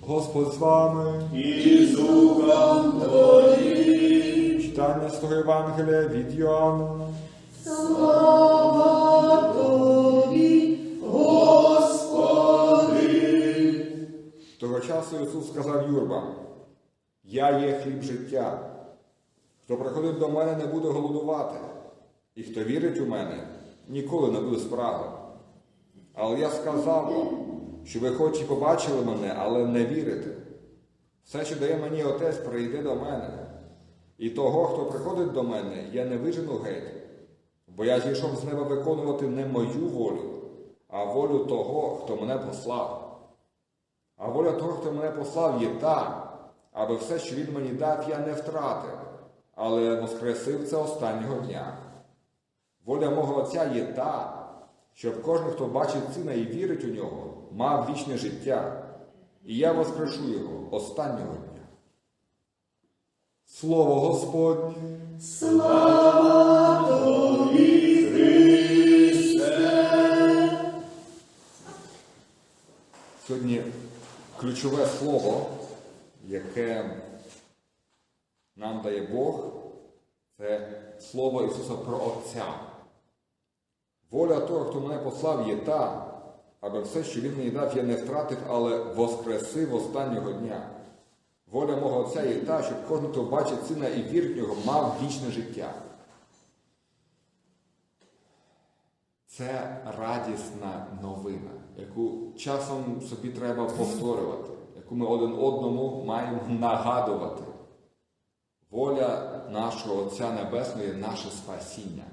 Господь з вами. і з духом Твоїм. Читання Свого Євангелія від Йоанна. Слава Тобі, Господи. Того часу Ісус сказав юрбам, Я є хліб життя. Хто приходить до мене, не буде голодувати, і хто вірить у мене, ніколи не буде спраги. Але я сказав вам, що ви хоч і побачили мене, але не вірите. Все, що дає мені Отець, прийде до мене. І того, хто приходить до мене, я не вижену геть, бо я зійшов з неба виконувати не мою волю, а волю того, хто мене послав. А воля того, хто мене послав, є та, аби все, що він мені дав, я не втратив, але воскресив це останнього дня. Воля мого Отця є та, щоб кожен, хто бачить сина і вірить у нього, мав вічне життя, і я воскрешу його останнього дня. Слово Господнє! Слава Тобі, Христе. Сьогодні ключове слово, яке нам дає Бог, це слово Ісуса про Отця. Воля того, хто мене послав, є та, аби все, що Він мені дав, я не втратив, але воскресив останнього дня. Воля мого Отця є та, щоб кожен, хто бачить сина і вірить нього, мав вічне життя. Це радісна новина, яку часом собі треба повторювати, яку ми один одному маємо нагадувати. Воля нашого Отця Небесного є наше спасіння.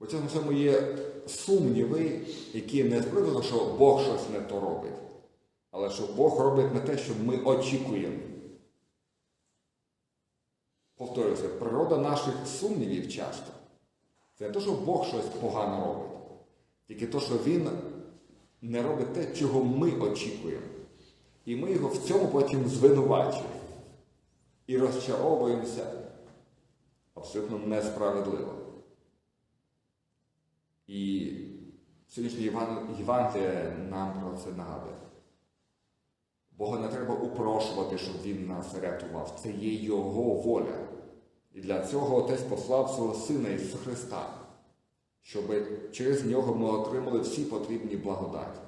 Бо цьому є сумніви, які не з приводу, що Бог щось не то робить, але що Бог робить не те, що ми очікуємо. Повторюся, природа наших сумнівів часто. Це не те, що Бог щось погано робить, тільки те, що Він не робить те, чого ми очікуємо. І ми його в цьому потім звинувачуємо. І розчаровуємося абсолютно несправедливо. І сьогоднішнє Єван- Євангеліє нам про це нагадує. Бога не треба упрошувати, щоб Він нас рятував. Це є Його воля. І для цього Отець послав свого Сина Ісуса Христа, щоб через нього ми отримали всі потрібні благодаті.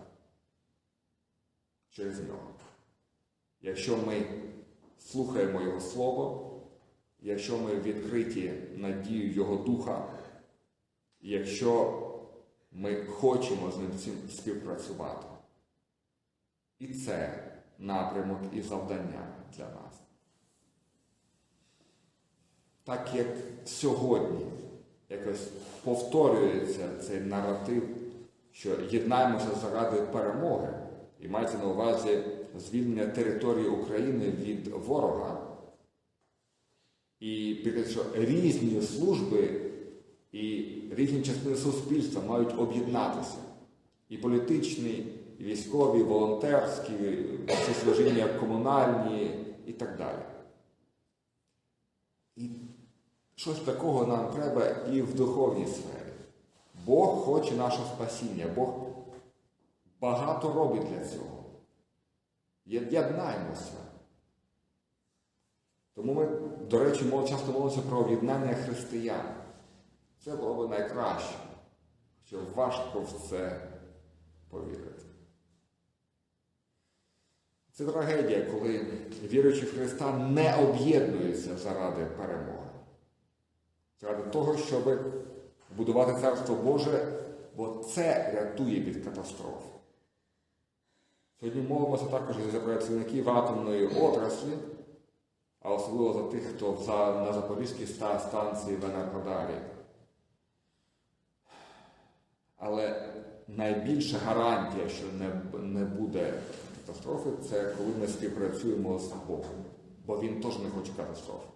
Через нього. Якщо ми слухаємо Його Слово, якщо ми відкриті надію Його Духа, якщо ми хочемо з ним співпрацювати. І це напрямок і завдання для нас. Так як сьогодні якось повторюється цей наратив, що єднаємося заради перемоги, і мається на увазі звільнення території України від ворога, і що різні служби і різні частини суспільства мають об'єднатися. І політичні, і військові, і волонтерські, всі служіння комунальні і так далі. І щось такого нам треба і в духовній сфері. Бог хоче нашого спасіння, Бог багато робить для цього. Єднаємося. Тому ми, до речі, часто молимося про об'єднання християн. Це було б найкраще, що важко в це повірити. Це трагедія, коли віруючі в Христа не об'єднуються заради перемоги. Заради того, щоб будувати Царство Боже, бо це рятує від катастроф. Сьогодні молимося також за працівників атомної отраслі, а особливо за тих, хто на Запорізькій станції в Енергодарі. Але найбільша гарантія, що не, не буде катастрофи, це коли ми співпрацюємо з Богом. Бо він теж не хоче катастрофи.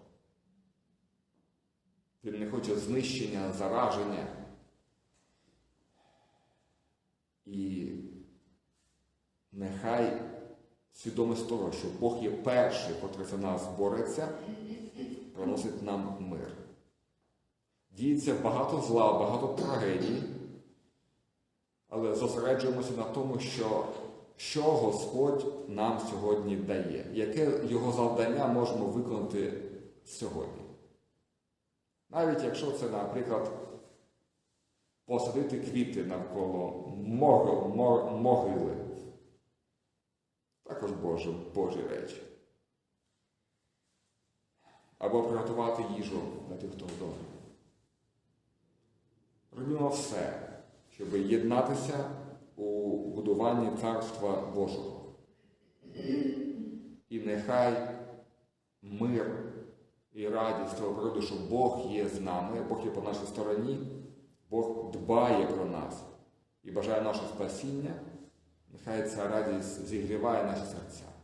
Він не хоче знищення, зараження. І нехай свідомість того, що Бог є перший, котрий за нас бореться, приносить нам мир. Діється багато зла, багато трагедій. Але зосереджуємося на тому, що, що Господь нам сьогодні дає, яке його завдання можемо виконати сьогодні. Навіть якщо це, наприклад, посадити квіти навколо могил, мо- могили. Також Божі, Божі речі. Або приготувати їжу для тих, хто вдома. Робімо все, щоб єднатися у будуванні Царства Божого. І нехай мир і радість того приводу, що Бог є з нами, Бог є по нашій стороні, Бог дбає про нас і бажає наше спасіння, нехай ця радість зігріває наші серця.